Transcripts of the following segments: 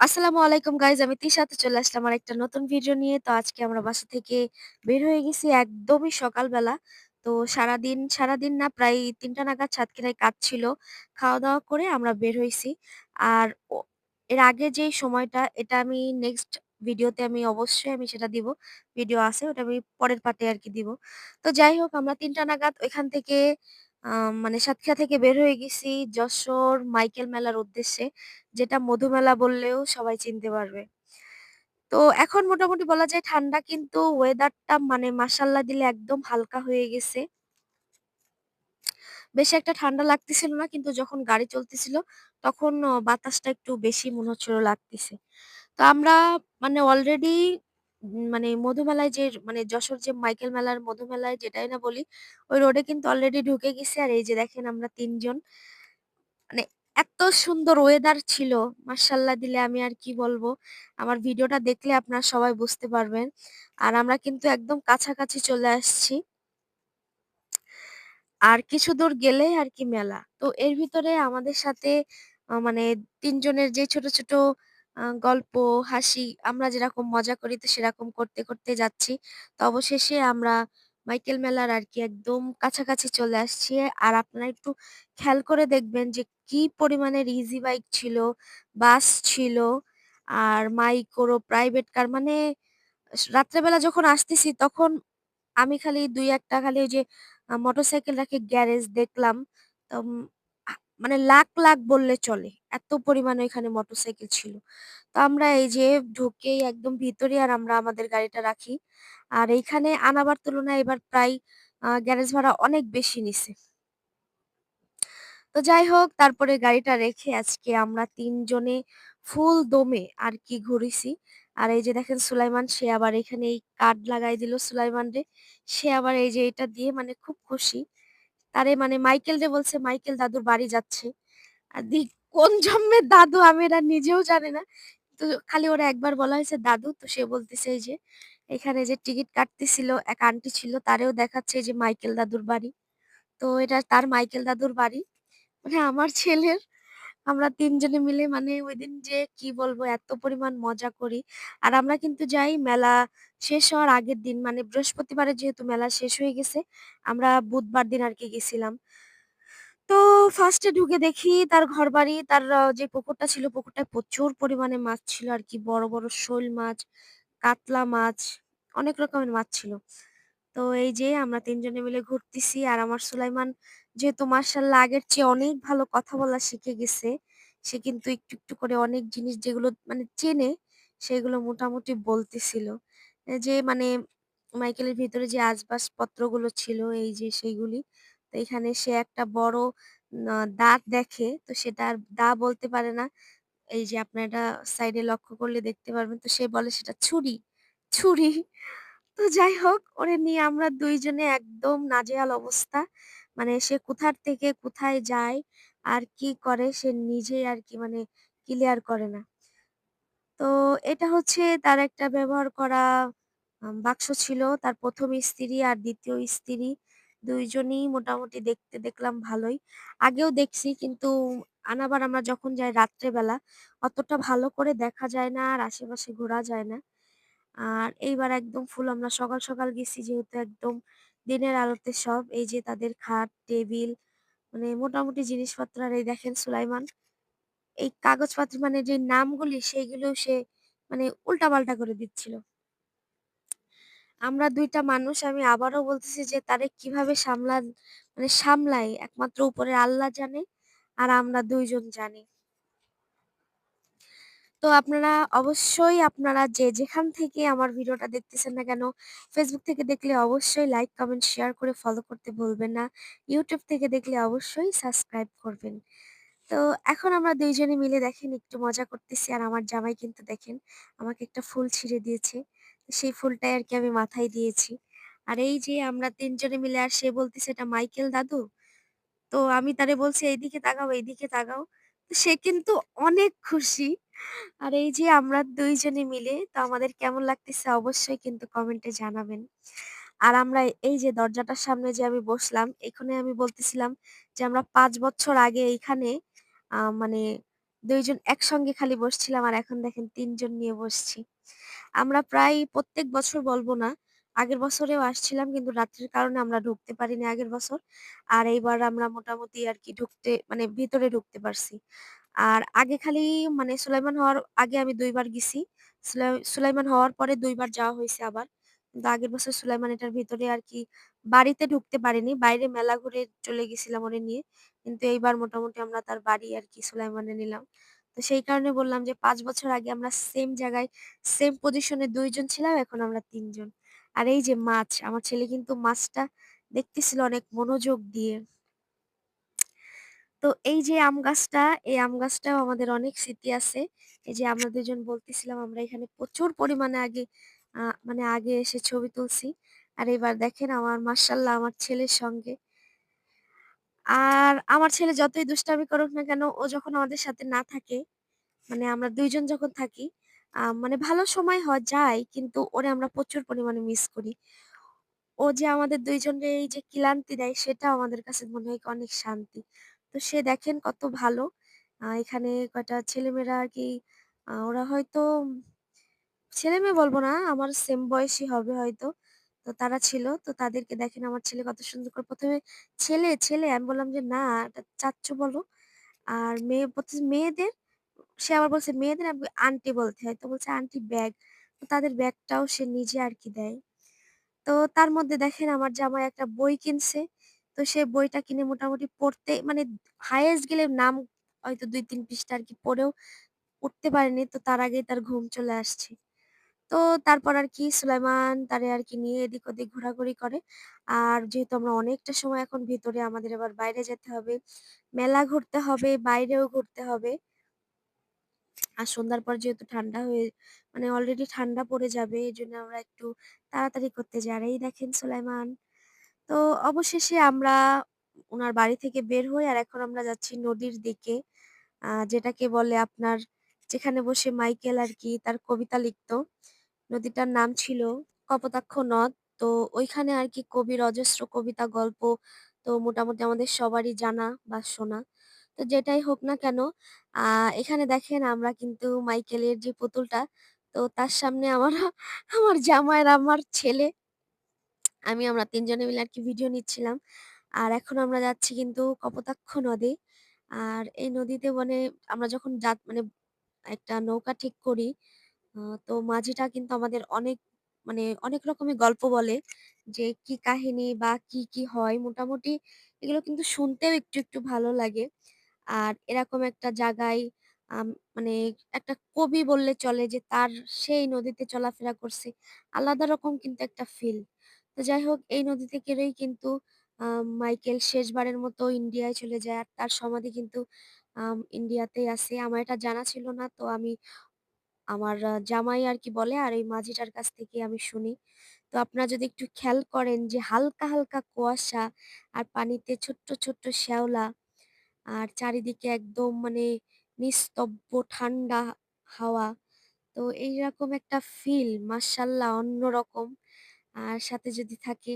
আসসালামু আলাইকুম গাইজ আমি তিশাতে চলে আসলাম আর একটা নতুন ভিডিও নিয়ে। তো আজকে আমরা বাসা থেকে বের হয়ে গেছি একদমই সকালবেলা। তো সারাদিন সারাদিন না প্রায় তিনটা নাগাদ সাতক্ষীরায় কাজ ছিল। খাওয়া দাওয়া করে আমরা বের হয়েছি। আর এর আগে যে সময়টা, এটা আমি নেক্সট ভিডিওতে আমি অবশ্যই আমি সেটা দিব। ভিডিও আছে, ওটা আমি পরের পার্টে আর কি দিব। তো যাই হোক, আমরা তিনটা নাগাদ ওইখান থেকে মানে সাতক্ষীরা থেকে বের হয়ে গেছি যশোর মাইকেল মেলার উদ্দেশ্যে যেটা মধুমেলা বললেও সবাই চিনতে পারবে। তো এখন মোটামুটি বলা যায় ঠান্ডা কিন্তু ওয়েদারটা মানে মাশাআল্লাহ দিলে একদম হালকা হয়ে গেছে। বেশি একটা ঠান্ডা লাগতেছিল না কিন্তু যখন গাড়ি চলতেছিল তখন বাতাসটা একটু বেশি মনে হচ্ছিল লাগতেছে। তো আমরা মানে অলরেডি মানে মধুমেলায় যে মানে যশোর যে মাইকেল মেলার মধুমেলায় যেটাই না বলি, ওই রোডে কিন্তু অলরেডি ঢুকে গেছি। আর এই যে দেখেন আমরা তিনজন মানে এত সুন্দর ওয়েদার ছিল মাশাআল্লাহ দিলে আমি আর কি বলব। আমার ভিডিওটা দেখলে আপনারা সবাই বুঝতে পারবেন। আর আমরা কিন্তু একদম কাছাকাছি চলে আসছি। আর কিছু দূর গেলে আর কি মেলা। তো এর ভিতরে আমাদের সাথে মানে তিনজনের যে ছোট, ছোট গল্প, হাসি আমরা যেরকম মজা করি তো সেরকম করতে, করতে যাচ্ছি। তো অবশেষে আমরা মাইকেল মেলার আর কি একদম কাছাকাছি চলে আসছি। আর আপনারা একটু খেয়াল করে দেখবেন যে কি পরিমাণের ইজি বাইক ছিল, বাস ছিল, আর মাইক্রো, প্রাইভেট কার মানে রাত্রেবেলা যখন আসতেছি তখন আমি খালি ২-১ টা খালি ওই যে আ মোটরসাইকেল রাখে গ্যারেজ দেখলাম। তো মানে লাখ, লাখ বললে চলে। এত পরিমাণে ওইখানে মোটরসাইকেল ছিল। তো আমরা এই যে ঢুকেই একদম ভিতরে আর আমরা আমাদের গাড়িটা রাখি। আর এইখানে আনাবার তুলনায় এবার প্রায় গ্যারেজ ভাড়া অনেক বেশি নিছে। তো যাই হোক তারপরে গাড়িটা রেখে আজকে আমরা তিনজনে ফুল দমে আর কি ঘুরেছি। আর এই যে দেখেন সুলাইমান সে আবার এখানে এই কার্ড লাগাই দিল সুলাইমান রে সে আবার এই যে এটা দিয়ে মানে খুব খুশি। তারে মানে মাইকেল রে বলছে, মাইকেল দাদুর বাড়ি যাচ্ছে। আর দি, কোন জন্মের দাদু আমি এরা নিজেও জানে না। তো খালি ওরা একবার বলা হয়েছে, দাদু তো সে বলতেছে যে, এখানে যে টিকিট কাটতেছিল, এক আন্টি ছিল, তারেও দেখাচ্ছে যে মাইকেল দাদুর বাড়ি। তো এটা তার মাইকেল দাদুর বাড়ি। মানে আমার ছেলের আমরা তিনজনে মিলে মানে ঐদিন যে কি বলব এত পরিমাণ মজা করি। আর আমরা কিন্তু যাই মেলা শেষ হওয়ার আগের দিন মানে বৃহস্পতিবারে যেহেতু মেলা শেষ হয়ে গেছে, আমরা বুধবার দিন আরকি গেছিলাম। তো ফার্স্ট ঢুকে দেখি তার ঘরবাড়ি, তার যে পুকুরটা ছিল পুকুরটায় প্রচুর পরিমাণে মাছ ছিল আরকি। বড়, বড় শোল মাছ, কাতলা মাছ, অনেক রকমের মাছ ছিল। তো এই যে আমরা তিনজনে মিলে ঘুরতেছি আর আমার সুলাইমান যেহেতু মাশাআল্লাহ আগের চেয়ে অনেক ভালো কথা বলা শিখে গেছে। সে কিন্তু একটু, একটু করে অনেক জিনিস যেগুলো মানে চেনে সেগুলো মোটামুটি বলতেছিল। যে মানে মাইকেলের ভিতরে যে আসবাবপত্রগুলো ছিল এই যে সেইগুলি। তো এখানে সে একটা বড় দাঁত দেখে তো সেটা আর দা বলতে পারে না। এই যে আপনার সাইডে লক্ষ্য করলে দেখতে পারবেন। তো সে বলে সেটা ছুরি, ছুরি। তো যাই হোক ওরে নিয়ে আমরা দুইজনে একদম নাজেহাল অবস্থা। মানে সে কোথার থেকে কোথায় যায় আর কি করে সে নিজেই আর কি মানে ক্লিয়ার করে না। তো এটা হচ্ছে তার একটা ব্যবহার করা বাক্স ছিল। তার প্রথম স্ত্রী আর দ্বিতীয় স্ত্রী দুইজনই মোটামুটি দেখতে দেখলাম ভালোই। আগেও দেখছি কিন্তু আনাবার আমরা যখন যাই রাত্রেবেলা অতটা ভালো করে দেখা যায় না আর আশেপাশে ঘোরা যায় না। আর এইবার একদম ফুল আমরা সকাল, সকাল গেছি যেহেতু একদম দিনের আলোতে সব। এই যে তাদের খাট, টেবিল মানে মোটামুটি জিনিসপত্র আর এই দেখেন সুলাইমান এই কাগজপত্র মানে যে নামগুলি সেইগুলো সে মানে উল্টাপাল্টা করে দিচ্ছিল। আমরা দুইটা মানুষ আমি আবারও বলতেছি যে তারে কীভাবে সামলা মানে সামলাই একমাত্র উপরের আল্লাহ জানে আর আমরা দুইজন জানি। তো আপনারা অবশ্যই আপনারা যে যেখান থেকে আমার ভিডিওটা দেখতেছেন না কেন, ফেসবুক থেকে দেখলে অবশ্যই লাইক, কমেন্ট, শেয়ার করে ফলো করতে ভুলবেন না। ইউটিউব থেকে দেখলে অবশ্যই সাবস্ক্রাইব করবেন। তো এখন আমরা দুইজনে মিলে দেখেন একটু মজা করতেছি আর আমার জামাই কিন্তু দেখেন আমাকে একটা ফুল ছিঁড়ে দিয়েছে। সেই ফুলটাই আর কি আমি মাথায় দিয়েছি। আর এই যে আমরা তিনজনে মিলে আর সে বলতেছে এটা মাইকেল দাদু। তো আমি তারে বলছি, "এইদিকে তাকাও, এইদিকে তাকাও।" সে কিন্তু অনেক খুশি। আর এই যে আমরা ২ জনে মিলে তো আমাদের কেমন লাগতেছে অবশ্যই কিন্তু কমেন্টে জানাবেন। আর আমরা এই যে দরজাটার সামনে যে আমি বসলাম, এখানে আমি বলতেছিলাম যে আমরা পাঁচ বছর আগে এইখানে মানে দুইজন একসঙ্গে খালি বসছিলাম আর এখন দেখেন তিনজন নিয়ে বসছি। আমরা প্রায় প্রত্যেক বছর বলব না, আগের বছরেও আসছিলাম কিন্তু রাত্রির কারণে আমরা ঢুকতে পারিনি আগের বছর। আর এইবার আমরা মোটামুটি আর কি ঢুকতে মানে ভিতরে ঢুকতে পারছি। আর আগে খালি মানে সুলাইমান হওয়ার আগে আমি দুইবার গেছি। সুলাই সুলাইমান হওয়ার পরে দুইবার যাওয়া হয়েছে আবার। কিন্তু আগের বছর সুলাইমান এটার ভিতরে আর কি বাড়িতে ঢুকতে পারিনি। বাইরে মেলা ঘুরে চলে গেছিলাম ওরে নিয়ে। কিন্তু এইবার মোটামুটি আমরা তার বাড়ি আরকি সুলাইমানে নিলাম। তো সেই কারণে বললাম যে পাঁচ বছর আগে আমরা সেম জায়গায় সেম পজিশনে দুইজন ছিলাম, এখন আমরা তিনজন আর এই যে মাছ, আমার ছেলে কিন্তু মাছটা দেখতেছিল অনেক মনোযোগ দিয়ে। তো এই যে আম গাছটা, এই আম গাছটাও আমাদের অনেক স্মৃতি আছে। এই যে আমরা ২ জন বলতেছিলাম আমরা এখানে প্রচুর পরিমাণে আগে মানে আগে এসে ছবি তুলছি। আর এবার দেখেন আমার মাশাআল্লাহ আমার ছেলের সঙ্গে আর আমার ছেলে যতই দুষ্টামি করুক না কেন, ও যখন আমাদের সাথে না থাকে, মানে আমরা দুইজন যখন থাকি, মানে ভালো সময় হয় যায় কিন্তু ওরে আমরা প্রচুর পরিমাণে মিস করি। ও যে আমাদের ২ জনের এই যে ক্লান্তি দেয় সেটাও আমাদের কাছে মনে হয় অনেক শান্তি। তো সে দেখেন কত ভালো। আ এখানে কয়টা ছেলেমেয়েরা আরকি আ ওরা হয়তো ছেলে-মেয়ে বলব না, আমার সেম বয়সী হবে হয়তো। তো তারা ছিল। তো তাদেরকে দেখেন আমার ছেলে কত সুন্দর করে প্রথমে "ছেলে, ছেলে" আমি বললাম যে, "না, চাচ্চু বলো।" আর মেয়ে বলতেছে, "মেয়েদের?" সে আবার বলছে, "মেয়েদের?" আন্টি বলতে হয়। তো বলছে, "আন্টি ব্যাগ।" তো তাদের ব্যাগটাও সে নিজে আর কি দেয়। তো তার মধ্যে দেখেন আমার জামাই একটা বই কিনছে। তো সে বইটা কিনে মোটামুটি পড়তে মানে হাইয়েস্ট গেলে নাম হয়তো ২-৩ পৃষ্ঠা আরকি পড়েও উঠতে পারেনি। তো তার আগেই তার ঘুম চলে আসছে। তো তারপর আর কি সুলাইমান তারে আরকি নিয়ে এদিক ওদিক ঘোরাঘুরি করে। আর যেহেতু আমরা অনেকটা সময় এখন ভিতরে আমাদের আবার বাইরে যেতে হবে। মেলা ঘুরতে হবে, বাইরেও ঘুরতে হবে। আর সন্ধ্যার পর যেহেতু ঠান্ডা হয়ে মানে অলরেডি ঠান্ডা পড়ে যাবে এজন্য আমরা একটু তাড়াতাড়ি করতে যাই। আর এই দেখেন সুলাইমান। তো অবশেষে আমরা ওনার বাড়ি থেকে বের হই আর এখন আমরা যাচ্ছি নদীর দিকে। আ যেটাকে বলে আপনার যেখানে বসে মাইকেল আর কি তার কবিতা লিখত। নদীটার নাম ছিল কপোতাক্ষ নদ। তো ওইখানে আর কি কবির অজস্র কবিতা, গল্প তো মোটামুটি আমাদের সবারই জানা বা শোনা। তো যেটাই হোক না কেন আ এখানে দেখেন আমরা কিন্তু মাইকেলের যে পুতুলটা তো তার সামনে আমার আমার জামাই আর আমার ছেলে আমি আমরা তিনজনে মিলে আর কি ভিডিও নিচ্ছিলাম। আর এখন আমরা যাচ্ছি কিন্তু কপোতাক্ষ নদী আর এই নদীতে মানে আমরা যখন যা মানে একটা নৌকা ঠিক করি, তো মাঝিটা কিন্তু আমাদের অনেক মানে অনেক রকমের গল্প বলে যে কি কাহিনী বা কি, কি হয় মোটামুটি এগুলো কিন্তু শুনতেও একটু, একটু ভালো লাগে। আর এরকম একটা জায়গায় মানে একটা কবি বললে চলে যে তার সেই নদীতে চলাফেরা করছে। আলাদা রকম কিন্তু একটা ফিল। তো যাই হোক এই নদী থেকেই কিন্তু মাইকেল শেষবারের মতো ইন্ডিয়ায় চলে যায়। আর তার সমাধি কিন্তু ইন্ডিয়াতেই আছে। আমার এটা জানা ছিল না। তো আমি আমার জামাই আর কি বলে আর এই মাঝিটার কাছ থেকে আমি শুনি। তো আপনারা যদি একটু খেয়াল করেন যে হালকা, হালকা কুয়াশা আর পানিতে ছোট্ট, ছোট্ট শ্যাওলা আর চারিদিকে একদম মানে নিস্তব্ধ ঠান্ডা হাওয়া। তো এইরকম একটা ফিল মাশাআল্লাহ অন্যরকম। আর সাথে যদি থাকে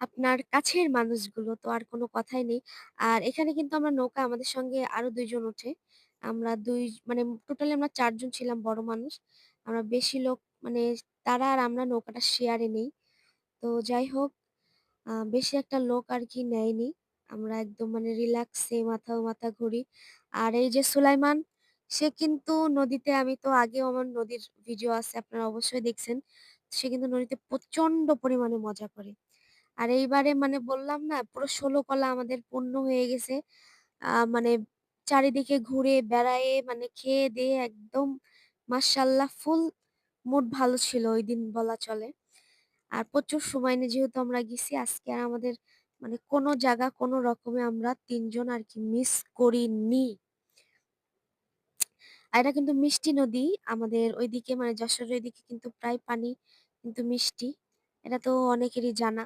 আপনার কাছের মানুষগুলো তো আর কোনো কথাই নেই। আর এখানে কিন্তু আমরা নৌকা আমাদের সঙ্গে আরও দুইজন ওঠে। আমরা দুই মানে টোটালি আমরা চারজন ছিলাম বড় মানুষ। আমরা বেশি লোক মানে তারা আর আমরা নৌকাটা শেয়ারে নেই। তো যাই হোক বেশি একটা লোক আর কি নেয়নি। আমরা একদম মানে রিল্যাক্সে মাথা মাথা ঘুরি। আর এই যে সুলাইমান, সে কিন্তু নদীতে আমি তো আগেও আমার নদীর ভিডিও আছে আপনারা অবশ্যই দেখছেন। সে কিন্তু নদীতে প্রচণ্ড পরিমাণে মজা করে। আর এইবারে মানে বললাম না, পুরো ১৬ কলা আমাদের পূর্ণ হয়ে গেছে। আ মানে চারিদিকে ঘুরে বেড়ায়ে মানে খেয়ে-দেয়ে একদম মাশাআল্লাহ ফুল মুড ভালো ছিল ঐদিন বলা চলে। আর প্রচুর সময় নিয়ে যেহেতু আমরা গেছি, আজকে আর আমাদের মানে কোনো জায়গা, কোনো রকমে আমরা তিনজন আর কি মিস করিনি। আর এটা কিন্তু মিষ্টি নদী। আমাদের ওইদিকে মানে যশোরের ওইদিকে কিন্তু প্রায় পানি কিন্তু মিষ্টি। এটা তো অনেকেরই জানা।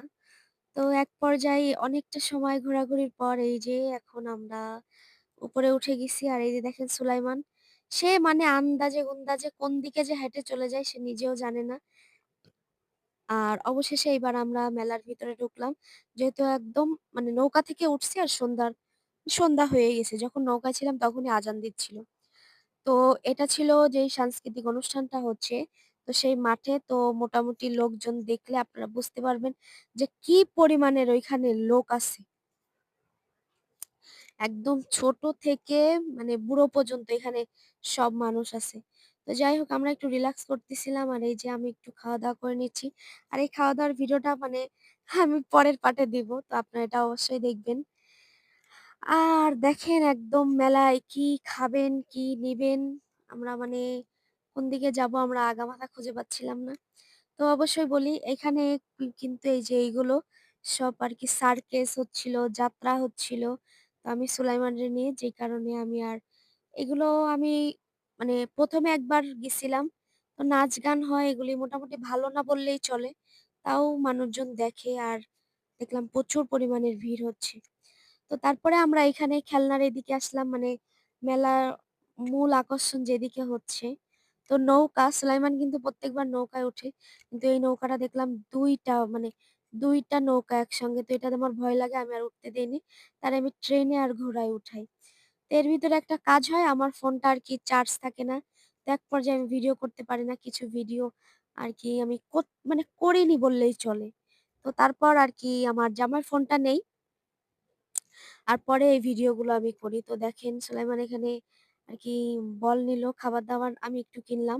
তো এক পর্যায়ে অনেকটা সময় ঘোরাঘুরির পর এই যে এখন আমরা উপরে উঠে গেছি আর এই যে দেখেন সুলাইমান। সে মানে আন্দাজে গুন্দাজে কোন দিকে যে হেঁটে চলে যায় সে নিজেও জানে না। আর অবশেষে এইবার আমরা মেলার ভিতরে ঢুকলাম। যেহেতু একদম মানে নৌকা থেকে উঠছি আর সন্ধ্যার সন্ধ্যা হয়ে গেছে। যখন নৌকায় ছিলাম তখনই আজান দিচ্ছিল। তো এটা ছিল যে সাংস্কৃতিক অনুষ্ঠানটা হচ্ছে, তো সেই মাঠে তো মোটামুটি লোকজন দেখলে আপনারা বুঝতে পারবেন যে কি পরিমাণের ওইখানে লোক আছে। একদম ছোট থেকে মানে বুড়ো পর্যন্ত এখানে সব মানুষ আছে। তো যাই হোক আমরা একটু রিল্যাক্স করতেছিলাম আর এই যে আমি একটু খাওয়া-দাওয়া করে নিচ্ছি। আর এই খাওয়া-দাওয়ার ভিডিওটা মানে আমি পরের পার্টে দিব। তো আপনারা এটা অবশ্যই দেখবেন। আর দেখেন একদম মেলায় কি খাবেন, কি নিবেন আমরা মানে কোন দিকে যাব আমরা আগামাথা খুঁজে পাচ্ছিলাম না। তো অবশ্যই বলি এখানে কিন্তু এই যে এইগুলো সব আর কি সার্কেস হচ্ছিল, যাত্রা হচ্ছিল। তো আমি সুলাইমানরে নিয়ে যে কারণে আমি আর এগুলো আমি মানে প্রথমে একবার গেছিলাম। তো নাচ গান হয় এগুলি মোটামুটি ভালো না বললেই চলে। তাও মানুষজন দেখে আর দেখলাম প্রচুর পরিমাণের ভিড় হচ্ছে। তো তারপরে আমরা এখানে খেলনার এদিকে আসলাম মানে মেলার মূল আকর্ষণ যেদিকে হচ্ছে। তো নৌকা, সুলাইমান কিন্তু প্রত্যেকবার নৌকায় ওঠে। কিন্তু এই নৌকাটা দেখলাম দুইটা মানে দুইটা নৌকা একসঙ্গে। তো এটাতে আমার ভয় লাগে, আমি আর উঠতে দেইনি। তার আমি ট্রেনে আর ঘোড়ায় উঠাই। তো এর ভিতরে একটা কাজ হয়, আমার ফোনটা আর কি চার্জ থাকে না। তো এক পর্যায়ে আমি ভিডিও করতে পারি না। কিছু ভিডিও আর কি আমি মানে করিনি বললেই চলে। তো তারপর আর কি আমার জামার ফোনটা নেই। আর পরে এই ভিডিওগুলো আমি করি। তো দেখেন, সুলাইমান এখানে আরকি বল নিল, খাবার-দাবার আমি একটু কিনলাম।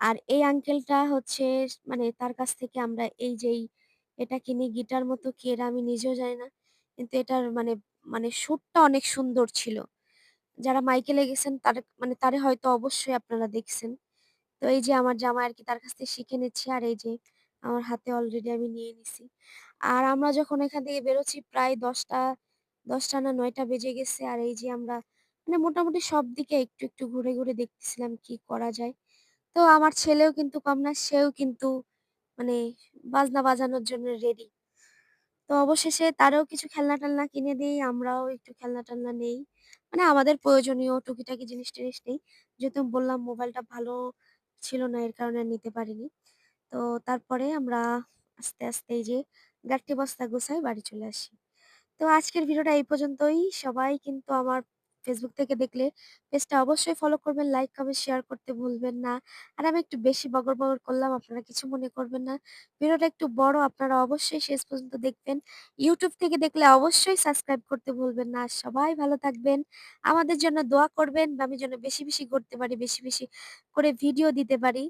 আর এই আঙ্কেলটা হচ্ছে মানে তার কাছ থেকে আমরা এই যেই এটা কিনি গিটার মতো কি এটা আমি নিজেও জানি না। কিন্তু এটার মানে মানে সুরটা অনেক সুন্দর ছিল। যারা মাইকেলে গেছেন তার মানে তারে হয়তো অবশ্যই আপনারা দেখছেন। তো এই যে আমার জামা আর কি তার কাছ থেকে শিখে নিচ্ছি আর এই যে আমার হাতে অলরেডি আমি নিয়ে নিছি। আর আমরা যখন এখান থেকে বেরোচ্ছি প্রায় ১০টা ১০টা না নয়টা বেজে গেছে। আর এই যে আমরা মানে মোটামুটি সব দিকে একটু, একটু ঘুরে, ঘুরে দেখতেছিলাম কি করা যায়। তো আমার ছেলেও কিন্তু কম না, সেও কিন্তু মানে বাজনা বাজানোর জন্য রেডি। তো অবশেষে তারও কিছু খেলনা-টেলনা কিনে দিই আমরাও একটু খেলনা-টেলনা নেই। মানে আমাদের প্রয়োজনীয় টুকিটাকি জিনিস-টিনিস নেই। যেহেতু বললাম মোবাইলটা ভালো ছিল না এর কারণে নিতে পারিনি। তো তারপরে আমরা আস্তে, আস্তে এই যে গাট্টি বস্তা গুছাই বাড়ি চলে আসি। তো আজকের ভিডিওটা এই পর্যন্তই। সবাই কিন্তু আমার ফেসবুক থেকে দেখলে পেজটা অবশ্যই ফলো করবেন, লাইক, কমেন্ট, শেয়ার করতে ভুলবেন না। আর আমি একটু বেশি বগর, বগর করলাম আপনারা কিছু মনে করবেন না। ভিডিওটা একটু বড় আপনারা অবশ্যই শেষ পর্যন্ত দেখবেন। ইউটিউব থেকে দেখলে অবশ্যই সাবস্ক্রাইব করতে ভুলবেন না। সবাই ভালো থাকবেন। আমাদের জন্য দোয়া করবেন আমি যেন বেশি, বেশি করতে পারি, বেশি, বেশি করে ভিডিও দিতে পারি।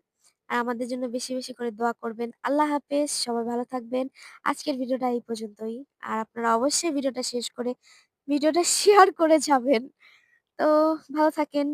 আর আমাদের জন্য বেশি, বেশি করে দোয়া করবেন। আল্লাহ হাফেজ। সবাই ভালো থাকবেন। আজকের ভিডিওটা এই পর্যন্তই। আর আপনারা অবশ্যই ভিডিওটা শেষ করে ভিডিওটা শেয়ার করে যাবেন। তো ভালো থাকেন।